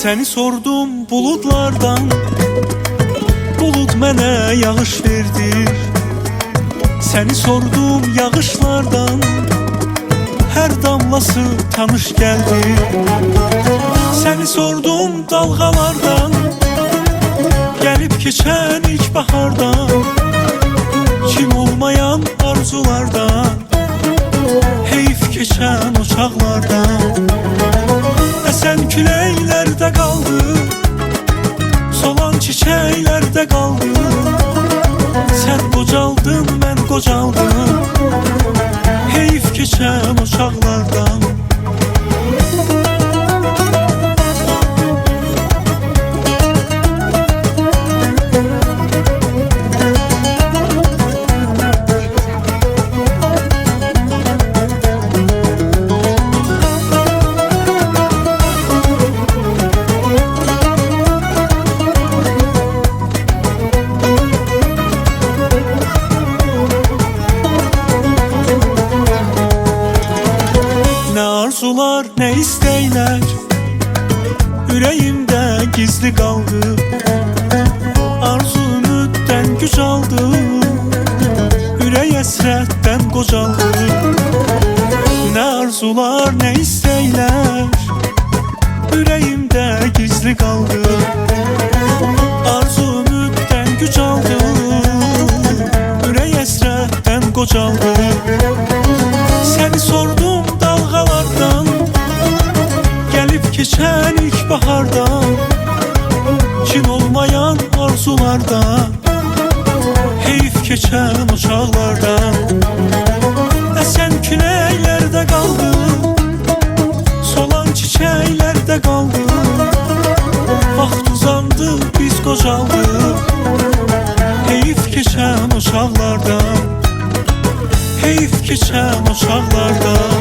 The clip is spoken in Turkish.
Səni sordum buludlardan Bulud mənə yağış verdi. Səni sordum yağışlardan. Hər damlası tanış gəldi. Səni sordum dalğalardan. Gəlib keçən ilk bahardan. Kim olmayan arzulardan. Heyf keçən o Solan Ne arzular ne isteyler Yüreğimde gizli kaldı. Arzu ümitten güç aldı. Yürek esretten kocaldı Ne arzular ne isteyler Yüreğimde gizli kaldı. Arzu ümitten güç aldı. Yürek esretten kocaldı ilk bahardan Kin olmayan arzulardan Heyif geçen o çağlardan Esen küleylerde kaldım Solan çiçeklerde kaldım Vaxt uzandı biz qocaldık Heyif geçen o çağlardan Heyif geçen o çağlardan